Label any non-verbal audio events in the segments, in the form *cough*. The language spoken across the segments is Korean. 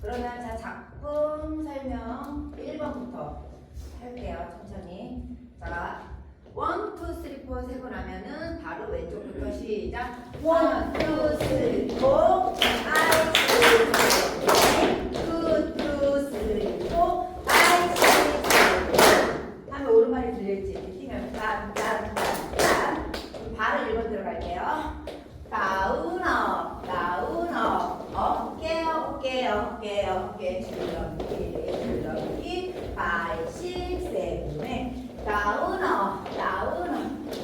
그러면 자 작품 설명 1번부터 할게요. 천천히. 자, 1, 2, 3, 4 세고 나면은 바로 왼쪽부터 시작. 1, 2, 3, 4 I, 2, 2, 3, 4 I, 하면 오른발이 들릴지 뛰면 딴딴딴딴 발을 1번 들어갈게요. 다운업 다운업 어깨 어깨 어깨 어깨 줄넘기 줄넘기 발씩 세븐에 다운업 다운업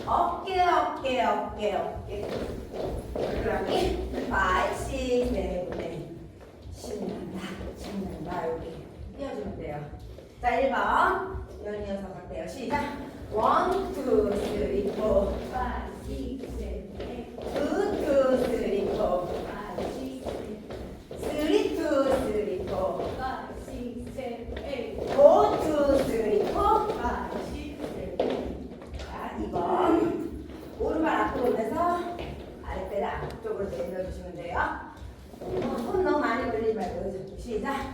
어깨 어깨 어깨 어깨 줄넘기 발씩 세븐에 신난다 신난다 여기 띄워주면 돼요 자 1번 연이어서 갈게요 시작 원, 투, 쓰리, 포, five, six, seven, eight, 투, 투, 쓰리, 포, five, six, seven, 쓰리, 투, 쓰리, 포, five, six, seven, eight, 포, 투, 쓰리, 포. five, six, seven, eight. 자, 2번. 오른발 앞으로 오면서 아랫배를 앞쪽으로 내려주시면 돼요. 어, 손 너무 많이 걸리지 말고 시작.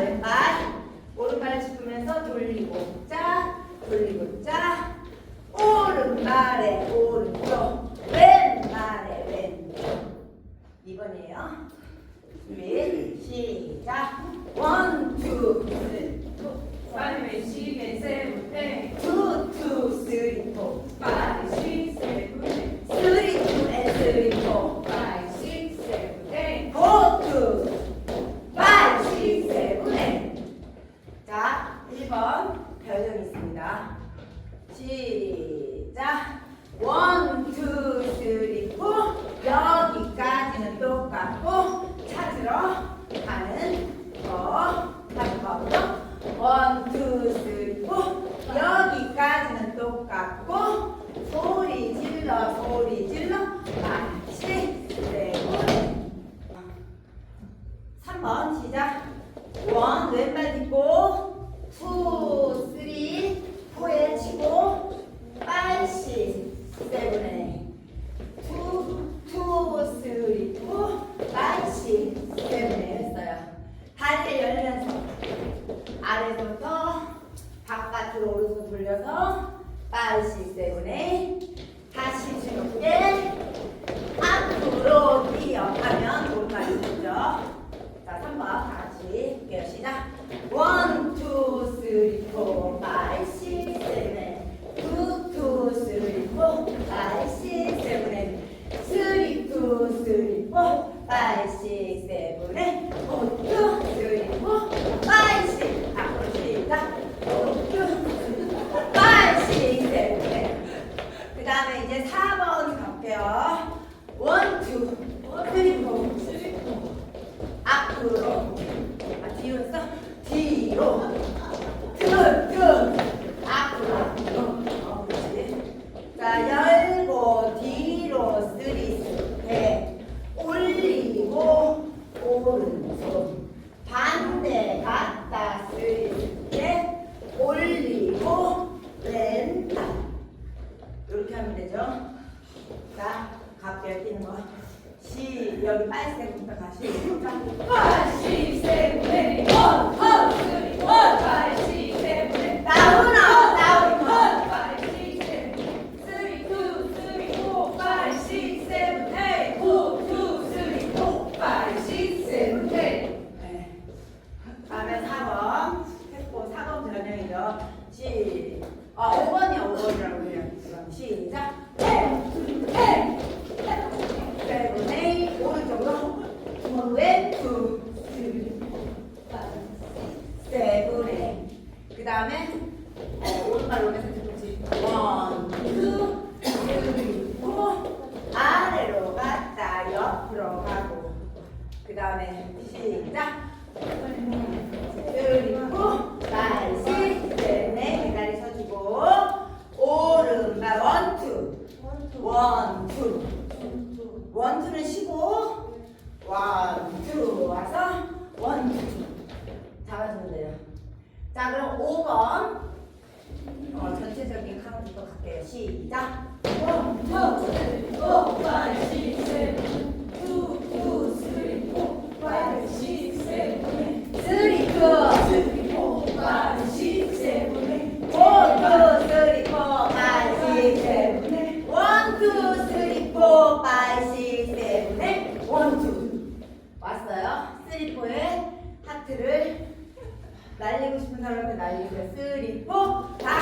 왼발 오른발을 짚으면서 돌리고 짜 돌리고 짜 오른발에 오른쪽 왼발에 왼쪽 2번이에요 준비 시작 원투 쓰리 five, six, seven, eight, 투투 쓰리 포 five, six, seven, eight, 쓰리 투앤 쓰리 포 five, six, seven, eight. 포투 파이 식 세븐에 자 1번 변형 있습니다 시작 원, 투, 쓰리, 포 여기까지는 똑같고 찾으러 가는 거 다시 봐보죠 원, 투, 쓰리, 포 여기까지는 똑같고 소리 질러 소리 질러 마치 세븐에 3번 시작. 원 왼발 딛고 투 쓰리 포에 치고 빨시 세븐에 투투 쓰리 투 빨시 세븐에 했어요. 다리를 열면서 아래부터 바깥으로 오른손 돌려서 빨시 세븐에 다시 즐겁게 Thank *laughs* you. 그 다음에 어, 오른발 오면서 뒤꿈치. 원, 투, 쓰리, 포 아래로 갔다 옆으로 가고. 그 다음에 시작. 그리고 날씨 때문에 기다리 서주고. 오른발 원 투. 원 투. 원 투는 쉬고. 원 투 와서 원 투. 잡아주면 돼요 자, 그럼 5번. 어, 전체적인 카운트도 갈게요. 시작. 나이스 리포 다